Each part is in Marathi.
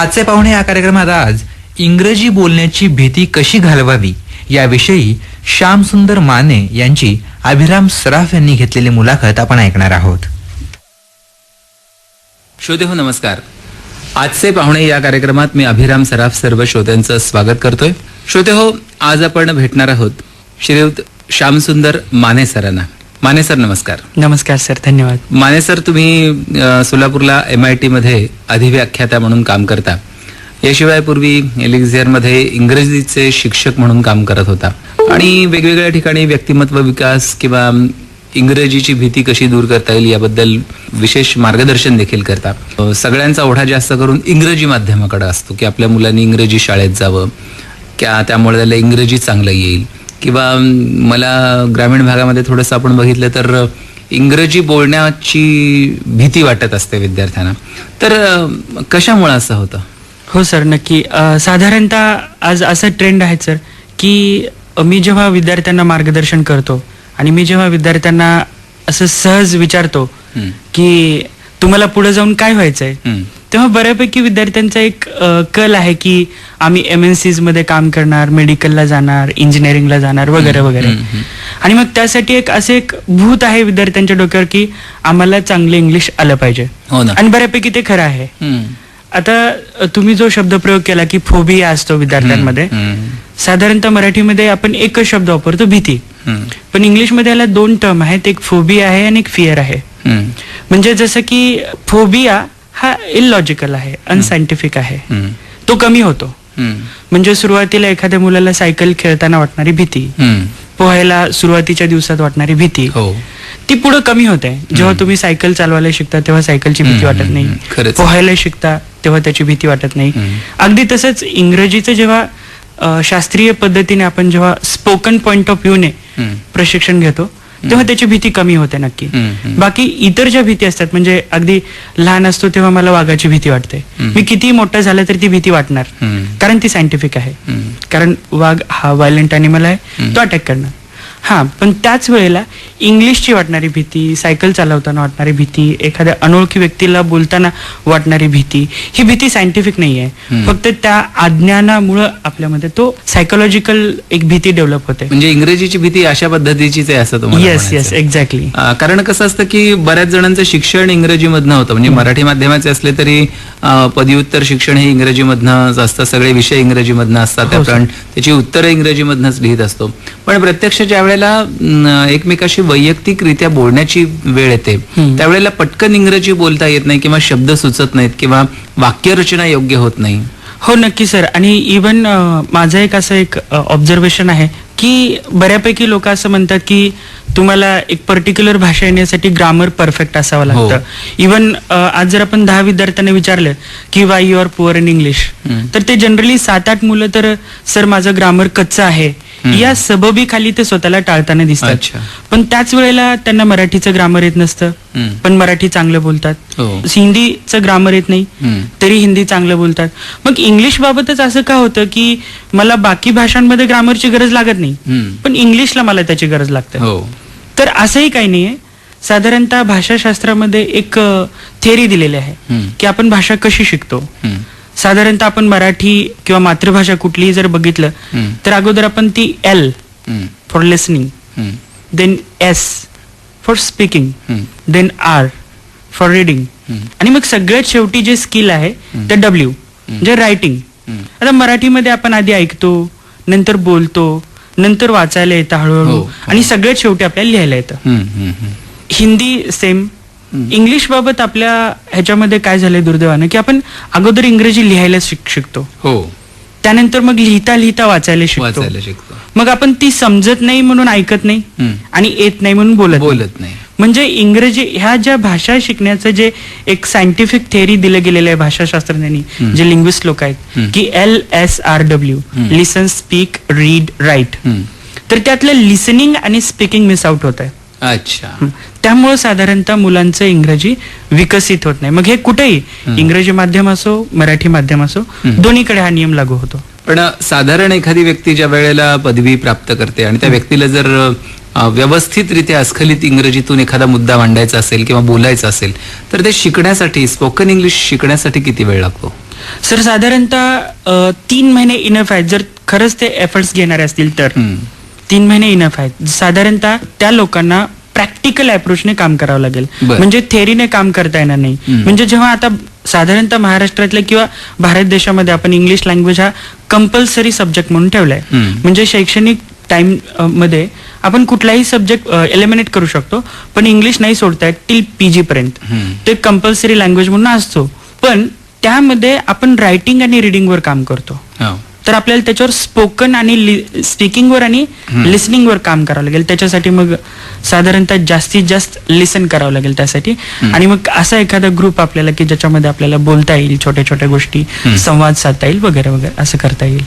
आजचे पाहुणे या कार्यक्रमात आज इंग्रजी बोलण्याची भीती कशी घालवावी याविषयी श्यामसुंदर माने यांची अभिराम सराफ यांनी घेतलेली मुलाखत आपण ऐकणार आहोत. श्रोते हो नमस्कार. आजचे पाहुणे या कार्यक्रमात मी अभिराम सराफ सर्व श्रोत्यांचं स्वागत करतोय. श्रोते हो आज आपण भेटणार आहोत श्रीयुत श्यामसुंदर माने सरांना. माने सर नमस्कार. नमस्कार सर धन्यवाद. माने सर तुम्ही सोलापूरला एम आय टी मध्ये अधिव्याख्याता म्हणून काम करता. याशिवाय पूर्वी एलिक्झिअरमध्ये इंग्रजीचे शिक्षक म्हणून काम करत होता. आणि वेगवेगळ्या ठिकाणी व्यक्तिमत्व विकास किंवा इंग्रजीची भीती कशी दूर करता येईल याबद्दल विशेष मार्गदर्शन देखील करता. सगळ्यांचा ओढा जास्त करून इंग्रजी माध्यमाकडे असतो की आपल्या मुलांनी इंग्रजी शाळेत जावं क्या त्यामुळे त्याला इंग्रजी चांगलं येईल. किंवा मला ग्रामीण भागामध्ये थोडंसं आपण बघितलं तर इंग्रजी बोलण्याची भीती वाटत असते विद्यार्थ्यांना तर कशामुळे असं होतं हो सर नक्की साधारणतः आज असा ट्रेंड आहे सर की मी जेव्हा विद्यार्थ्यांना मार्गदर्शन करतो आणि मी जेव्हा विद्यार्थ्यांना असं सहज विचारतो. की तुम्हाला पुढे जाऊन काय व्हायचंय. तेव्हा बऱ्यापैकी विद्यार्थ्यांचा एक कल आहे की आम्ही एम एन सीजमध्ये काम करणार मेडिकलला जाणार इंजिनिअरिंगला जाणार वगैरे वगैरे. आणि मग त्यासाठी एक असे एक भूत आहे विद्यार्थ्यांच्या डोक्यावर की आम्हाला चांगले इंग्लिश आलं पाहिजे हो ना आणि बऱ्यापैकी ते खरं आहे. आता तुम्ही जो शब्द प्रयोग केला की फोबिया असतो विद्यार्थ्यांमध्ये. साधारणतः मराठीमध्ये आपण एकच शब्द वापरतो भीती. पण इंग्लिशमध्ये याला दोन टर्म आहेत एक फोबिया आहे आणि एक फिअर आहे. म्हणजे जसं की फोबिया हा इलॉजिकल आहे अनसायंटिफिक आहे. तो कमी होतो. म्हणजे सुरुवातीला एखाद्या मुलाला सायकल खेळताना वाटणारी भीती. पोहायला सुरुवातीच्या दिवसात वाटणारी भीती हो ती पुढे कमी होते जेव्हा तुम्ही सायकल चालवायला शिकता तेव्हा सायकलची भीती वाटत नाही. पोहायला शिकता तेव्हा त्याची भीती वाटत नाही. अगदी तसंच इंग्रजीचं जेव्हा शास्त्रीय पद्धतीने आपण जेव्हा स्पोकन पॉइंट ऑफ व्ह्यूने. प्रशिक्षण घेतो तेव्हा त्याची भीती कमी होते नक्की. बाकी इतर ज्या भीती असतात म्हणजे अगदी लहान असतो तेव्हा मला वाघाची भीती वाटते. मी किती मोठा झालं तर ती भीती वाटणार. कारण ती सायंटिफिक आहे. कारण वाघ हा व्हायलेंट अॅनिमल आहे. तो अटॅक करणार हा पण त्याच वेळेला इंग्लिशची वाटणारी भीती सायकल चालवताना वाटणारी भीती एखाद्या अनोळखी व्यक्तीला बोलताना वाटणारी भीती ही भीती सायंटिफिक नाही आहे. फक्त त्या अज्ञानामुळं आपल्यामध्ये तो सायकोलॉजिकल एक भीती डेव्हलप होते. म्हणजे इंग्रजीची भीती अशा पद्धतीचीच आहे असं तुम्हाला येस येस. एक्झॅक्टली कारण कसं असतं की बऱ्याच जणांचं शिक्षण इंग्रजीमधनं होतं. म्हणजे मराठी माध्यमाचे असले तरी पदव्युत्तर शिक्षण हे इंग्रजीमधनंच असतं. सगळे विषय इंग्रजीमधनं असतात. हो. आपण त्याची उत्तरं इंग्रजीमधनंच लिहित असतो. पण प्रत्यक्ष ज्या वेळेला एकमेकाशी वैयक्तिकरित्या बोलण्याची वेळ येते. त्यावेळेला पटकन इंग्रजी बोलता येत नाही किंवा शब्द सुचत नाहीत किंवा वाक्यरचना योग्य होत नाही हो नक्की सर आणि इवन माझं एक असं एक ऑब्झर्वेशन आहे की बऱ्यापैकी लोक असं म्हणतात की तुम्हाला एक पर्टिक्युलर भाषा येण्यासाठी ग्रामर परफेक्ट असावं हो. लागतं इवन आज जर आपण दहा विद्यार्थ्यांना विचारलं की why you are poor in English. तर ते जनरली सात आठ मुलं तर सर माझं ग्रामर कच्चं आहे. या सबबी खाली ते स्वतःला टाळताना दिसतात अच्छा. पण त्याच वेळेला त्यांना मराठीचं ग्रामर येत नसतं हम्म. पण मराठी चांगलं बोलतात हो. हिंदीचं ग्रामर येत नाही हम्म. तरी हिंदी चांगलं बोलतात मग इंग्लिश बाबतच असं का होतं की मला बाकी भाषांमध्ये ग्रामरची गरज लागत नाही हम्म. पण इंग्लिशला मला त्याची गरज लागते हो तर असंही काही नाहीये साधारणतः भाषाशास्त्रामध्ये एक थेअरी दिलेली आहे हम्म. की आपण भाषा कशी शिकतो हम्म. साधारणतः आपण मराठी किंवा मातृभाषा कुठलीही जर बघितलं. तर अगोदर आपण ती L. For listening. Then S for speaking. Then R for reading. आणि मग सगळ्यात शेवटी जे स्किल आहे ते डब्ल्यू म्हणजे रायटिंग. आता मराठीमध्ये आपण आधी ऐकतो नंतर बोलतो नंतर वाचायला येतं हळूहळू हो, हो. आणि सगळ्यात शेवटी आपल्याला लिहायला येतं. हिंदी सेम. इंग्लिश बाबत आपल्या ह्याच्यामध्ये काय झालंय दुर्दैवानं की आपण अगोदर इंग्रजी लिहायला शिक शिकतो हो त्यानंतर मग लिहिता लिहिता वाचायला शिकतो मग आपण ती समजत नाही म्हणून ऐकत नाही. आणि येत नाही म्हणून बोलत. बोलत नाही म्हणजे इंग्रजी ह्या ज्या भाषा शिकण्याचं जे एक सायंटिफिक थेअरी दिलं गेलेलं आहे भाषाशास्त्रज्ञांनी. जे लिंग्विस्ट लोक आहेत. की L S R W. Listen speak read write. तर त्यातलं लिसनिंग आणि स्पीकिंग मिस आउट होत आहे अच्छा. त्यामुळे साधारणतः मुलांचं इंग्रजी विकसित होत नाही. मग हे कुठेही इंग्रजी माध्यम असो मराठी माध्यम असो. दोन्हीकडे हा नियम लागू होतो. पण साधारण एखादी व्यक्ती ज्या वेळेला पदवी प्राप्त करते आणि त्या व्यक्तीला जर व्यवस्थितरित्या अस्खलित इंग्रजीतून एखादा मुद्दा मांडायचा असेल किंवा बोलायचा असेल तर ते शिकण्यासाठी स्पोकन इंग्लिश शिकण्यासाठी किती वेळ लागतो? सर साधारणतः तीन महिने इनफ आहेत जर खरंच ते एफर्ट्स घेणारे असतील तर. तीन महिने इनफ आहेत साधारणतः त्या लोकांना प्रॅक्टिकल अप्रोचने काम करावं लागेल. म्हणजे थेरीने काम करता येणार नाही. म्हणजे जेव्हा आता साधारणतः महाराष्ट्रातल्या किंवा भारत देशामध्ये आपण इंग्लिश लँग्वेज हा कंपल्सरी सब्जेक्ट म्हणून ठेवलाय. म्हणजे शैक्षणिक टाइममध्ये आपण कुठलाही सब्जेक्ट एलिमिनेट करू शकतो पण इंग्लिश नाही सोडता येत टिल पीजी पर्यंत. ते कंपल्सरी लँग्वेज म्हणून असतो पण त्यामध्ये आपण रायटिंग आणि रिडिंगवर काम करतो हो. तर आपल्याला त्याच्यावर स्पोकन आणि स्पीकिंगवर आणि लिसनिंगवर काम करावं लागेल. त्याच्यासाठी मग साधारणतः जास्तीत जास्त लिसन करावं लागेल त्यासाठी. आणि मग असा एखादा ग्रुप आपल्याला की ज्याच्यामध्ये आपल्याला बोलता येईल छोट्या छोट्या गोष्टी संवाद साधता येईल वगैरे वगैरे असं करता येईल.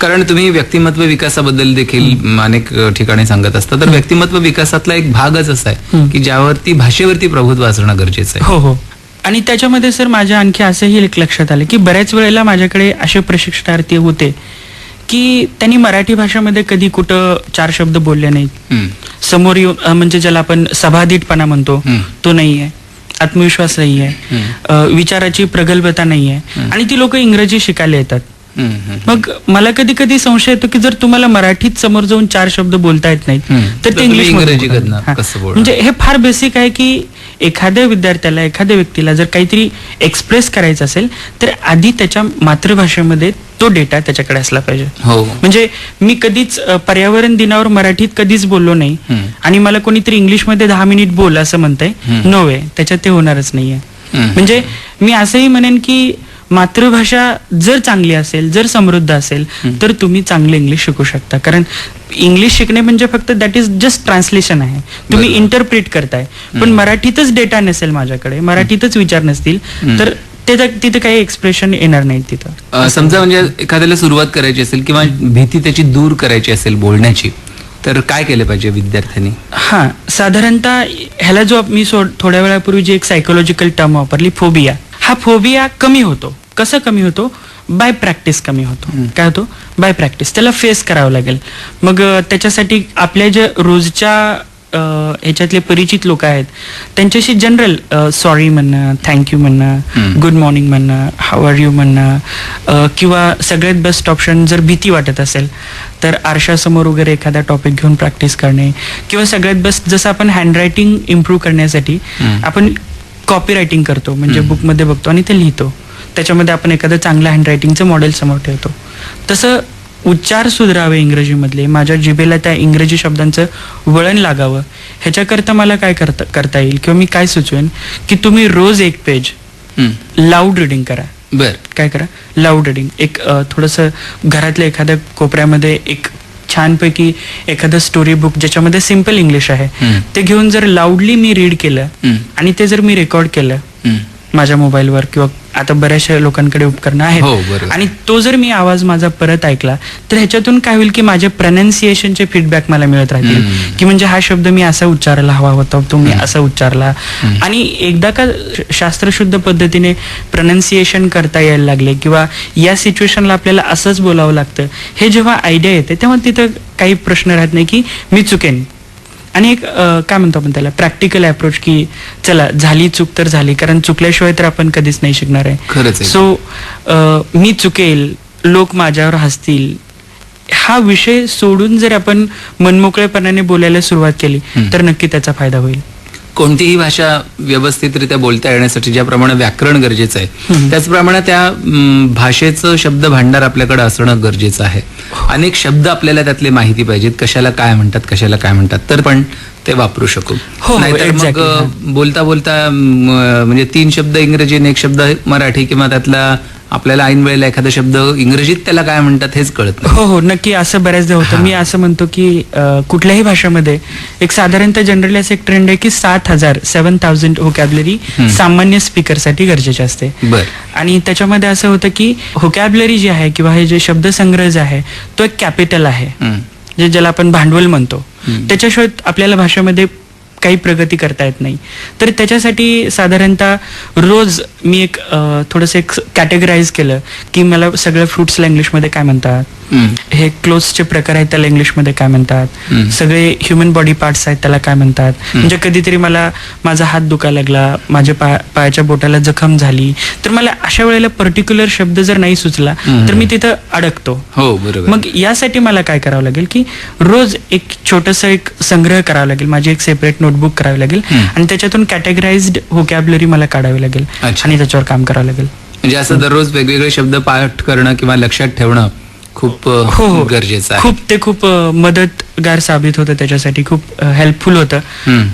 कारण तुम्ही व्यक्तिमत्व विकासाबद्दल देखील अनेक ठिकाणी सांगत असता. तर व्यक्तिमत्व विकासातला एक भागच असा आहे. की ज्यावरती भाषेवरती प्रभुत्व असणं गरजेचं आहे. हो हो. आणि त्याच्यामध्ये सर माझ्या आणखी असंही एक लक्षात आलं की बऱ्याच वेळेला माझ्याकडे असे प्रशिक्षणार्थी होते की त्यांनी मराठी भाषेमध्ये कधी कुठं चार शब्द बोलले नाहीत. समोर येऊन म्हणजे ज्याला आपण सभाधीटपणा म्हणतो. तो नाहीये आत्मविश्वास नाहीये हम्म. अं, विचाराची प्रगल्भता नाहीये आणि ती लोक इंग्रजी शिकायला येतात. मग मला कधी कधी संशय येतो की जर तुम्हाला मराठीत समोर जाऊन चार शब्द बोलता येत नाहीत. तर ते इंग्लिश? म्हणजे हे फार बेसिक आहे की एखाद्या विद्यार्थ्याला एखाद्या व्यक्तीला जर काहीतरी एक्सप्रेस करायचं असेल तर आधी त्याच्या मातृभाषेमध्ये तो डेटा त्याच्याकडे असला पाहिजे हो म्हणजे मी कधीच पर्यावरण दिनावर मराठीत कधीच बोललो नाही. आणि मला कोणीतरी इंग्लिशमध्ये दहा मिनिट बोल असं म्हणतंय हम्म. नो वे त्याच्यात ते होणारच नाहीये. म्हणजे मी असंही म्हणेन की मातृभाषा जर चांगली असेल जर समृद्ध असेल तर तुम्ही चांगलं इंग्लिश शिकू शकता. कारण इंग्लिश शिकणे म्हणजे फक्त दॅट इज जस्ट ट्रान्सलेशन आहे. तुम्ही. इंटरप्रिट करताय. पण मराठीतच डेटा नसेल माझ्याकडे मराठीतच विचार नसतील तर त्याच्या तिथे काही एक्सप्रेशन येणार नाही तिथं. समजा म्हणजे एखाद्याला सुरुवात करायची असेल किंवा भीती त्याची दूर करायची असेल बोलण्याची तर काय केलं पाहिजे विद्यार्थ्यांनी? हा साधारणतः ह्याला जो मी थोड्या वेळापूर्वी जी एक सायकोलॉजिकल टर्म वापरली फोबिया हा फोबिया कमी होतो. कसं कमी होतो? बाय प्रॅक्टिस कमी होतो. काय होतो? बाय प्रॅक्टिस त्याला फेस करावं लागेल. मग त्याच्यासाठी आपल्या ज्या रोजच्या ह्याच्यातले परिचित लोक आहेत त्यांच्याशी जनरल सॉरी म्हणणं थँक्यू म्हणणं. गुड मॉर्निंग म्हणणं हाव आर यू म्हणणं किंवा सगळ्यात बेस्ट ऑप्शन जर भीती वाटत असेल तर आरशासमोर वगैरे एखादा टॉपिक घेऊन प्रॅक्टिस करणे किंवा सगळ्यात बेस्ट जसं आपण हँडरायटिंग इम्प्रूव्ह करण्यासाठी. आपण कॉपी रायटिंग करतो म्हणजे बुकमध्ये बघतो आणि ते लिहितो. त्याच्यामध्ये आपण एखादं चांगलं हँडरायटिंगचं मॉडेल समोर ठेवतो. तसं उच्चार सुधारावे इंग्रजीमधले. माझ्या जिभेला त्या इंग्रजी शब्दांचं वळण लागावं. ह्याच्याकरता मला काय करता करता येईल? किंवा मी काय सुचवेन? की तुम्ही रोज एक पेज. लाऊड रिडिंग करा. बर. काय करा? लाऊड रिडिंग एक थोडंसं घरातल्या एखाद्या कोपऱ्यामध्ये एक छानपैकी एखादं स्टोरी बुक ज्याच्यामध्ये सिंपल इंग्लिश आहे. ते घेऊन जर लाऊडली मी रीड केलं. आणि ते जर मी रेकॉर्ड केलं. माझ्या मोबाईलवर किंवा आता बऱ्याचशा लोकांकडे उपकरणं हो, आहेत बरोबर. आणि तो जर मी आवाज माझा परत ऐकला तर ह्याच्यातून काय होईल की माझे प्रनन्सिएशनचे फीडबॅक मला मिळत राहतील. की म्हणजे हा शब्द मी असा उच्चारायला हवा होता तो मी असा उच्चारला. आणि एकदा का शास्त्रशुद्ध पद्धतीने प्रनन्सिएशन करता यायला लागले किंवा या सिच्युएशनला आपल्याला असंच बोलावं लागतं हे जेव्हा आयडिया येते तेव्हा तिथं काही प्रश्न राहत नाही की मी चुकेन. आणि एक काय म्हणतो आपण त्याला प्रॅक्टिकल अप्रोच की चला झाली चूक तर झाली कारण चुकल्याशिवाय तर आपण कधीच नाही शिकणार आहे. सो मी चुकेल लोक माझ्यावर हसतील हा विषय सोडून जर आपण मनमोकळेपणाने बोलायला सुरुवात केली. तर नक्की त्याचा फायदा होईल कोणतीही भाषा व्यवस्थितरित्या बोलता येण्यासाठी ज्याप्रमाणे व्याकरण गरजेचं आहे. त्याचप्रमाणे त्या भाषेचं शब्द भांडार आपल्याकडे असणं गरजेचं आहे. अनेक शब्द आपल्याला त्यातले माहिती पाहिजेत कशाला काय म्हणतात कशाला काय म्हणतात तर पण ते वापरू शकू. हो, नाहीतर मग बोलता बोलता म्हणजे तीन शब्द इंग्रजी आणि एक शब्द मराठी किंवा त्यातला आपल्याला ऐन वेळेला एखादा शब्द इंग्रजीत त्याला काय म्हणतात हेच कळत नाही. हो हो नक्की असं बऱ्याचदा होतं. मी असं म्हणतो की कुठल्याही भाषेमध्ये एक साधारणतः जनरली असं एक ट्रेंड आहे की सात हजार सेव्हन थाउजंड होकॅबलरी सामान्य स्पीकरसाठी गरजेचे असते. बर. आणि त्याच्यामध्ये असं होतं की होकॅबलरी जी आहे किंवा हे जे शब्दसंग्रह जे आहे तो एक कॅपिटल आहे. जे ज्याला आपण भांडवल म्हणतो. त्याच्याशिवाय आपल्याला भाषेमध्ये काही प्रगती करता येत नाही. तर त्याच्यासाठी साधारणतः रोज मी एक थोडंसं एक कॅटेगराईज केलं की मला सगळ्या फ्रुट्सला इंग्लिशमध्ये काय म्हणतात. हे क्लोथ्सचे प्रकार आहेत त्याला इंग्लिशमध्ये काय म्हणतात. सगळे ह्युमन बॉडी पार्ट्स आहेत त्याला काय म्हणतात म्हणजे कधीतरी मला माझा हात दुखायला लागला माझ्या पाय पायाच्या बोटाला जखम झाली तर मला अशा वेळेला पर्टिक्युलर शब्द जर नाही सुचला. तर मी तिथं अडकतो हो बरोबर मग यासाठी मला काय करावं लागेल की रोज एक छोटस एक संग्रह करावा लागेल माझी एक सेपरेट नोटबुक करावी लागेल. आणि त्याच्यातून कॅटेगराइज्ड व्होकॅबलरी मला काढावी लागेल. आणि त्याच्यावर काम करावं लागेल. म्हणजे असं दररोज वेगवेगळे शब्द पाठ करणं किंवा लक्षात ठेवणं खूप हो हो. गरजेचं खूप ते खूप मदतगार साबित होतं त्याच्यासाठी खूप हेल्पफुल होतं.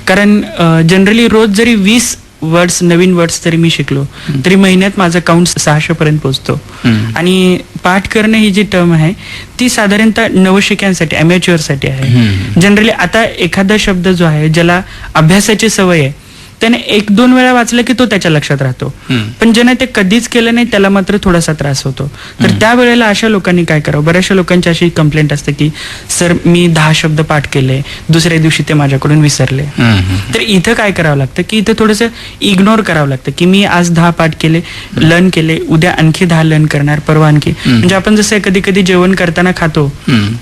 कारण जनरली रोज जरी वीस वर्ड्स नवीन वर्ड्स जरी मी शिकलो तरी महिन्यात माझा काउंट सहाशे पर्यंत पोहोचतो. आणि पाठ करणं ही जी टर्म आहे ती साधारणतः नवशिक्यांसाठी अमॅच्युअरसाठी आहे. जनरली आता एखादा शब्द जो आहे ज्याला अभ्यासाची सवय आहे त्याने एक दोन वेळा वाचलं की तो त्याच्या लक्षात राहतो. पण ज्याने ते कधीच केलं नाही त्याला मात्र थोडासा त्रास होतो. तर त्यावेळेला अशा लोकांनी काय करावं? बऱ्याचशा लोकांची अशी कंप्लेंट असते की सर मी दहा शब्द पाठ केले दुसऱ्या दिवशी ते माझ्याकडून विसरले. तर इथं काय करावं लागतं? की इथं थोडंसं इग्नोर करावं लागतं की मी आज दहा पाठ केले लर्न केले उद्या आणखी दहा लर्न करणार परवा आणखी. म्हणजे आपण जसं कधी कधी जेवण करताना खातो.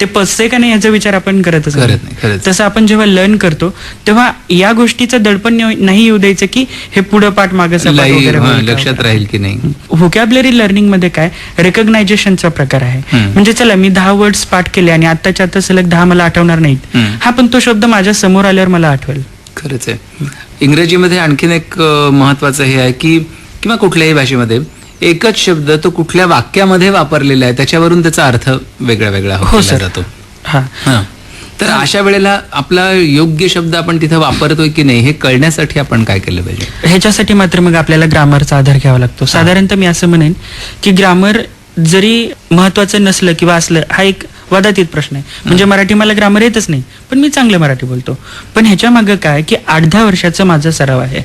ते पचते का नाही याचा विचार आपण करतच करत नाही, खरंच. तसं आपण जेव्हा लर्न करतो तेव्हा या गोष्टीचं दडपण नाही येऊ द्यायचं की हे पुढं पाठ मागे हा, लक्षात. राहील की नाही. व्होकॅबलरी लर्निंगमध्ये काय? रेकग्नायझेशनचा प्रकार आहे. म्हणजे चला मी दहा वर्ड्स पाठ केले आणि आताच्या आता सलग दहा मला आठवणार नाहीत. हा पण तो शब्द माझ्यासमोर आल्यावर मला आठवेल. खरंच आहे. इंग्रजीमध्ये आणखीन एक महत्वाचं हे आहे की किंवा कुठल्याही भाषेमध्ये एकच शब्द तो कुठल्या वाक्यामध्ये वापरलेला आहे त्याच्यावरून त्याचा अर्थ वेगळा वेगळा हो. जातो हा. तर अशा वेळेला आपला योग्य शब्द आपण तिथे वापरतोय की नाही हे कळण्यासाठी आपण काय केलं पाहिजे? ह्याच्यासाठी मात्र मग आपल्याला ग्रामरचा आधार घ्यावा लागतो. साधारणतः मी असं म्हणेन की ग्रामर जरी महत्वाचं नसलं किंवा असलं हा एक वादातीत प्रश्न आहे. म्हणजे मराठी मला ग्रामर येतच नाही पण मी चांगलं मराठी बोलतो. पण ह्याच्या मागं काय की आठ दहा वर्षाचा माझा सराव आहे.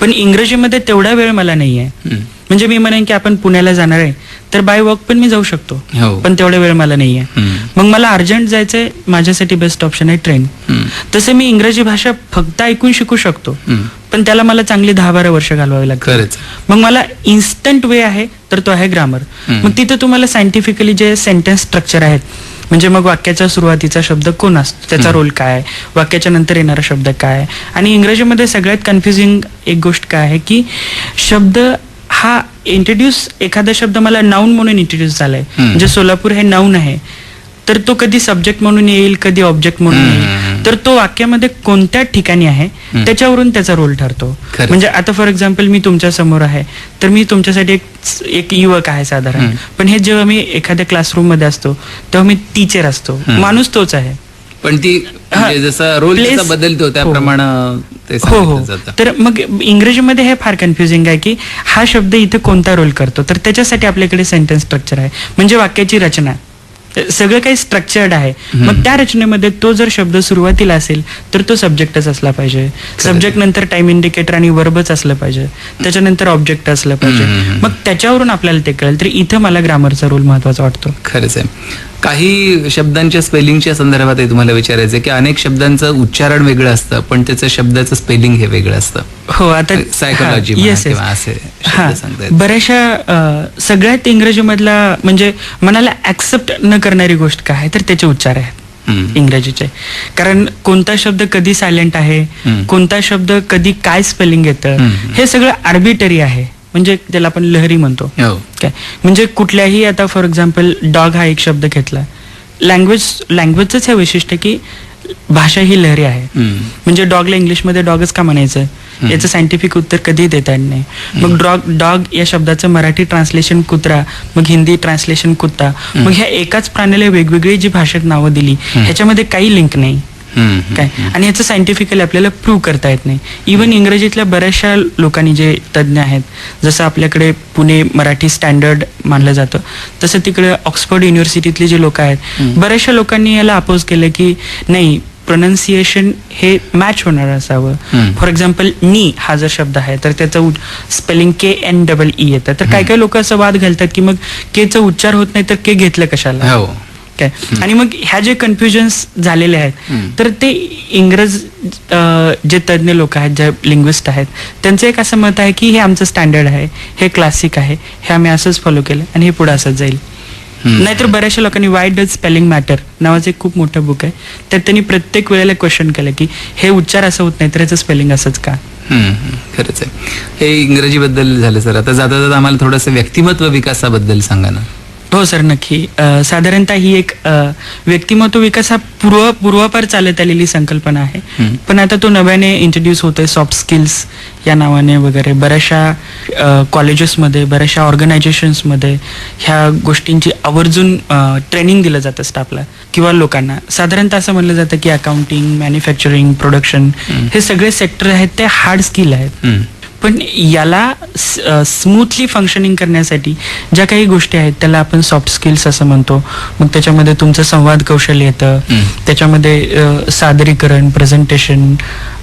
पण इंग्रजीमध्ये तेवढा वेळ मला नाही आहे. म्हणजे मी म्हणेन की आपण पुण्याला जाणार आहे. तर बाय वॉक पण मी जाऊ शकतो. हो. पण तेवढा वेळ मला नाही आहे हम्म. मग मला अर्जंट जायचंय माझ्यासाठी बेस्ट ऑप्शन आहे ट्रेन. तसं मी इंग्रजी भाषा फक्त ऐकून शिकू शकतो. पण त्याला मला चांगली दहा बारा वर्ष घालवावी लागतात. खरंच. मग मला इन्स्टंट वे आहे तर तो आहे ग्रामर. मग तिथं तुम्हाला सायंटिफिकली जे सेंटेन्स स्ट्रक्चर आहेत म्हणजे मग वाक्याच्या सुरुवातीचा शब्द कोण असतो? त्याचा रोल काय? वाक्याच्या नंतर येणारा शब्द काय? आणि इंग्रजीमध्ये सगळ्यात कन्फ्युजिंग एक गोष्ट काय आहे की शब्द हा इंट्रोड्यूस एखादा शब्द मला नाऊन म्हणून इंट्रोड्यूस झालाय. म्हणजे सोलापूर हे नाऊन आहे तर तो कधी सब्जेक्ट म्हणून येईल कधी ऑब्जेक्ट म्हणून. येईल तर तो वाक्यामध्ये कोणत्या ठिकाणी आहे. त्याच्यावरून त्याचा रोल ठरतो. म्हणजे आता फॉर एक्झाम्पल मी तुमच्यासमोर आहे तर मी तुमच्यासाठी एक एक युवक आहे साधारण. पण हे जेव्हा मी एखाद्या क्लासरूममध्ये असतो तेव्हा मी टीचर असतो. माणूस तोच आहे पण ती म्हणजे जसा रोल Place- बदलतो त्याप्रमाणे ते हो हो. सांगितलं जातं. तर मग इंग्रजीमध्ये हे फार कन्फ्युजिंग आहे की हा शब्द इथे कोणता रोल करतो? तर त्याच्यासाठी आपल्याकडे सेंटेन्स स्ट्रक्चर आहे. म्हणजे वाक्याची रचना. सगळं काही स्ट्रक्चर्ड आहे. मग त्या रचनेमध्ये तो जर शब्द सुरुवातीला असेल तर तो सब्जेक्टच असला पाहिजे. सब्जेक्ट नंतर टाइम इंडिकेटर आणि वर्बच असलं पाहिजे. त्याच्यानंतर ऑब्जेक्ट असलं पाहिजे. मग त्याच्यावरून आपल्याला ते कळेल. तर इथं मला ग्रामरचा रोल महत्त्वाचा वाटतो. खरंच आहे. काही शब्दांच्या स्पेलिंगच्या संदर्भात तुम्हाला विचारायचं की अनेक शब्दांचं उच्चारण वेगळं असतं पण त्याचं शब्दाचं स्पेलिंग हे वेगळं असतं हो आता असे येतात. बऱ्याचशा सगळ्यात इंग्रजीमधला म्हणजे मनाला ऍक्सेप्ट न करणारी गोष्ट काय आहे तर त्याचे उच्चार आहेत. इंग्रजीचे कारण कोणता शब्द कधी सायलेंट आहे. कोणता शब्द कधी काय स्पेलिंग येतं. हे सगळं आर्बिटरी आहे म्हणजे त्याला आपण लहरी म्हणतो. हो. काय? म्हणजे कुठल्याही आता फॉर एक्झाम्पल डॉग हा एक शब्द घेतला. लँग्वेज लँग्वेजच हे वैशिष्ट्य की भाषा ही लहरी आहे. म्हणजे डॉगला इंग्लिशमध्ये डॉगच का म्हणायचं? याचं सायंटिफिक उत्तर कधी देता येत नाही. मग डॉग डॉग या शब्दाचं मराठी ट्रान्सलेशन कुत्रा मग हिंदी ट्रान्सलेशन कुत्ता. मग ह्या एकाच प्राण्याला वेगवेगळी जी भाषेत नावं दिली ह्याच्यामध्ये काही लिंक नाही. काय? आणि याचं सायंटिफिकली आपल्याला प्रूव्ह करता येत नाही. इवन इंग्रजीतल्या बऱ्याचशा लोकांनी जे तज्ज्ञ आहेत जसं आपल्याकडे पुणे मराठी स्टँडर्ड मानलं जातं तसं तिकडे ऑक्सफर्ड युनिव्हर्सिटीतले जे लोक आहेत बऱ्याचशा लोकांनी याला अपोज केलं की नाही प्रोनाऊन्सिएशन हे मॅच होणार असावं. फॉर एक्झाम्पल नी हा जर शब्द आहे तर त्याचं spelling K N double E येतं. तर काही काही लोक असं वाद घालतात की मग केचं उच्चार होत नाही तर के घेतलं कशाला? हो. काय आणि मग ह्या जे कन्फ्युजन्स झालेले आहेत. तर ते इंग्रज जे तज्ज्ञ लोक आहेत जे लिंग्विस्ट आहेत त्यांचं एक असं मत आहे की हे आमचं स्टँडर्ड आहे हे क्लासिक आहे हे आम्ही असंच फॉलो केलं आणि हे पुढे असंच जाईल. नाहीतर बऱ्याचशा लोकांनी वाय डज स्पेलिंग मॅटर नावाचं एक खूप मोठं बुक आहे त्यात त्यांनी प्रत्येक वेळेला क्वेश्चन केलं की हे उच्चार असं होत नाही तर याचं स्पेलिंग असंच का. खरंच आहे हे इंग्रजीबद्दल झालं सर आता जाता जाता आम्हाला थोडंसं व्यक्तिमत्व विकासाबद्दल सांगा ना हो सर नक्की. साधारणतः ही एक व्यक्तिमत्व विकास हा पूर्व पूर्वापार चालत आलेली संकल्पना आहे. पण आता तो नव्याने इंट्रोड्यूस होतोय सॉफ्ट स्किल्स या नावाने वगैरे. बऱ्याचशा कॉलेजेसमध्ये बऱ्याचशा ऑर्गनायझेशन्समध्ये ह्या गोष्टींची आवर्जून ट्रेनिंग दिलं जातं स्टाफला किंवा लोकांना. साधारणतः असं म्हणलं जातं की अकाउंटिंग मॅन्युफॅक्चरिंग प्रोडक्शन हे सगळे सेक्टर आहेत ते हार्ड स्किल आहेत. पण याला स्मूथली फंक्शनिंग करण्यासाठी ज्या काही गोष्टी आहेत त्याला आपण सॉफ्ट स्किल्स असं म्हणतो मग त्याच्यामध्ये तुमचं संवाद कौशल्य येतं. त्याच्यामध्ये सादरीकरण प्रेझेंटेशन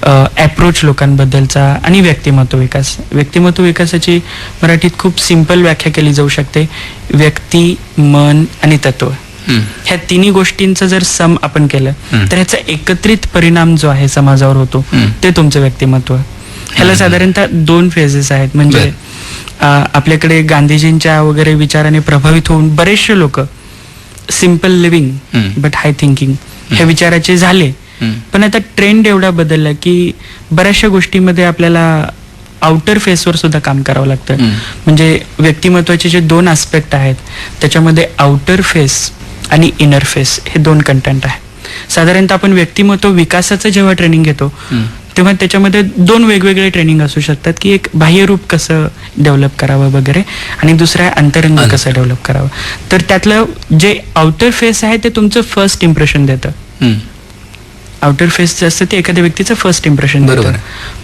अप्रोच लोकांबद्दलचा आणि व्यक्तिमत्व विकास व्यक्तिमत्व विकासाची मराठीत खूप सिंपल व्याख्या केली जाऊ शकते व्यक्ती मन आणि तत्व. ह्या तिन्ही गोष्टींचं जर सम आपण केलं. तर ह्याचा एकत्रित परिणाम जो आहे समाजावर होतो. ते तुमचं व्यक्तिमत्व ह्याला. साधारणतः दोन फेजेस आहेत म्हणजे आपल्याकडे गांधीजींच्या वगैरे विचाराने प्रभावित होऊन बरेचसे लोक simple living. But high thinking ह्या विचाराचे झाले. पण आता ट्रेंड एवढा बदलला की बऱ्याचशा गोष्टीमध्ये आपल्याला आउटर फेसवर सुद्धा काम करावं लागतं. म्हणजे व्यक्तिमत्वाचे जे दोन आस्पेक्ट आहेत त्याच्यामध्ये आउटर फेस आणि इनर फेस हे दोन कंटेंट आहे साधारणतः आपण व्यक्तिमत्व विकासाचं जेव्हा ट्रेनिंग घेतो. तेव्हा त्याच्यामध्ये दोन वेगवेगळे ट्रेनिंग असू शकतात की एक बाह्यरूप कसं डेव्हलप करावं वगैरे आणि दुसरं आहे अंतरंग. अंत- कसं डेव्हलप करावं. तर त्यातलं जे आउटर फेस आहे ते तुमचं फर्स्ट इम्प्रेशन देतं. आउटर फेस जे असतं ते एखाद्या व्यक्तीचं फर्स्ट इम्प्रेशन बरोबर. देतं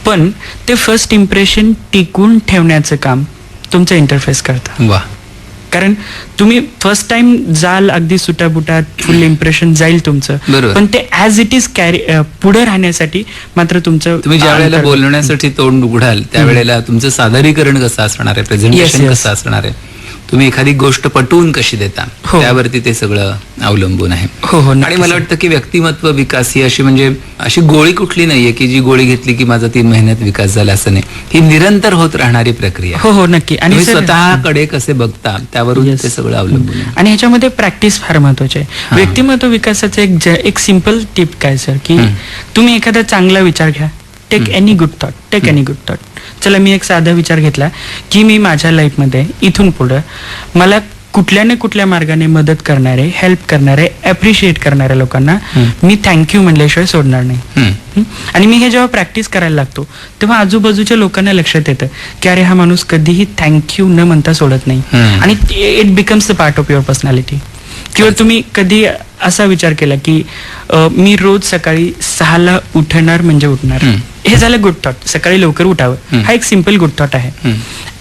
पण ते फर्स्ट इम्प्रेशन टिकून ठेवण्याचं काम तुमचं इंटरफेस करतं. वा. कारण तुम्ही फर्स्ट टाइम जाल अगदी सुटाबुटात फुल इम्प्रेशन जाईल तुमचं. पण ते ऍज इट इज कॅरी पुढे राहण्यासाठी मात्र तुमचं तुम्ही ज्या वेळेला बोलण्यासाठी तोंड उघडाल त्यावेळेला तुमचं सादरीकरण कसं असणार आहे प्रेझेंटेशन. कसं असणार आहे तुम्ही एखादी गोष्ट पटवून कशी देता हो. त्यावरती ते सगळं अवलंबून आहे हो हो आणि. मला वाटतं की व्यक्तिमत्व विकास ही अशी म्हणजे अशी गोळी कुठली नाहीये की जी गोळी घेतली की माझा तीन महिन्यात विकास झाला असं नाही ही निरंतर होत राहणारी प्रक्रिया आहे. हो हो नक्की आणि तुम्ही सर- स्वतःकडे कसे बघता त्यावरून Yes. ते सगळं अवलंबून आहे आणि ह्याच्यामध्ये प्रॅक्टिस फार महत्वाची आहे. व्यक्तिमत्व विकासाचं एक ज- एक सिंपल टिप काय सर की हम्म. तुम्ही एखादा चांगला विचार घ्या take. Any good thought take any good thought चला मी एक साधा विचार घेतला की मी माझ्या लाईफमध्ये इथून पुढं मला कुठल्या ना कुठल्या मार्गाने मदत करणारे हेल्प करणारे अप्रिशिएट करणाऱ्या लोकांना. मी थँक्यू म्हणल्याशिवाय सोडणार नाही? आणि मी हे जेव्हा प्रॅक्टिस करायला लागतो तेव्हा आजूबाजूच्या लोकांना लक्षात येतं की अरे हा माणूस कधीही थँक्यू न म्हणता सोडत नाही. आणि it becomes the part of your personality किंवा तुम्ही कधी असा विचार केला की मी रोज सकाळी सहाला उठणार म्हणजे उठणार? हं. झालं गुड थॉट सकाळी लवकर उठावं. हं. एक सिंपल गुड थॉट आहे.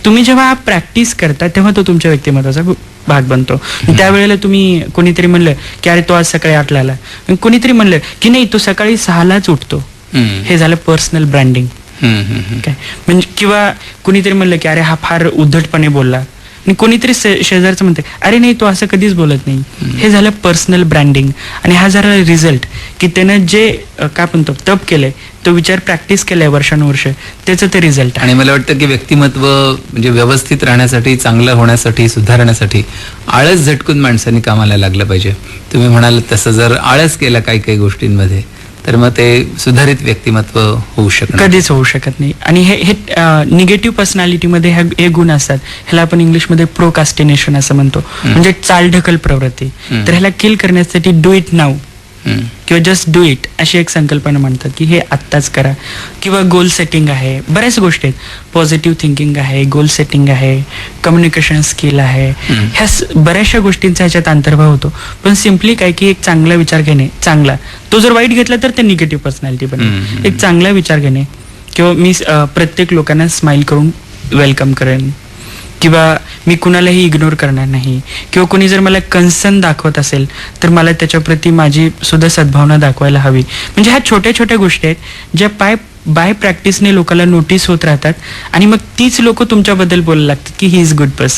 तुम्ही जेव्हा प्रॅक्टिस करता तेव्हा तो तुमच्या व्यक्तिमत्वाचा भाग बनतो. त्यावेळेला तुम्ही कोणीतरी म्हणलं की अरे तो आज सकाळी आठला आला. कोणीतरी म्हणलं की नाही तो सकाळी सहालाच उठतो. हे झालं पर्सनल ब्रँडिंग म्हणजे किंवा कुणीतरी म्हणलं की अरे हा फार उद्धटपणे बोलला. आणि कोणीतरी शेजारचं म्हणते अरे नाही तो असं कधीच बोलत नाही. हे झालं पर्सनल ब्रँडिंग आणि हा झाला रिझल्ट की त्यानं जे काय म्हणतो तप केलंय तो विचार प्रॅक्टिस केलाय वर्षानुवर्ष त्याचं ते रिझल्ट आणि मला वाटतं की व्यक्तिमत्व म्हणजे व्यवस्थित राहण्यासाठी चांगलं होण्यासाठी सुधारण्यासाठी आळस झटकून माणसांनी कामाला लागलं पाहिजे. तुम्ही म्हणाल तसं जर आळस केला काही काही गोष्टींमध्ये तर मग ते सुधारित व्यक्तिमत्व होऊ शकणार. कधीच होऊ शकत नाही. आणि हे हे निगेटिव्ह पर्सनॅलिटीमध्ये हे गुण असतात. ह्याला आपण इंग्लिशमध्ये प्रोकास्टिनेशन असं म्हणतो. म्हणजे चालढकल प्रवृत्ती. तर ह्याला किल करण्यासाठी डू इट नाऊ. किंवा जस्ट डू इट अशी एक संकल्पना म्हणतात की हे आत्ताच करा. किंवा गोल सेटिंग आहे बऱ्याच गोष्टी आहेत. पॉझिटिव्ह थिंकिंग आहे गोल सेटिंग आहे कम्युनिकेशन स्किल आहे. ह्या बऱ्याचशा गोष्टींचा ह्याच्यात अंतर्भाव होतो. पण सिम्पली काय की एक चांगला विचार घेणे चांगला. तो जर वाईट घेतला तर ते निगेटिव्ह पर्सनॅलिटी बनेल. एक चांगला विचार घेणे. किंवा मी प्रत्येक लोकांना स्माइल करून वेलकम करेन. किंवा मी कुणालाही इग्नोर करणार नाही. किंवा कोणी जर मला कन्सर्न दाखवत असेल तर मला त्याच्याप्रती माझी सुद्धा सद्भावना दाखवायला हवी. म्हणजे ह्या छोट्या छोट्या गोष्टी आहेत ज्या पाय बाय प्रॅक्टिसने लोकांना नोटीस होत राहतात आणि मग तीच लोक तुमच्याबद्दल बोलायला लागतात की ही इज गुड पर्सन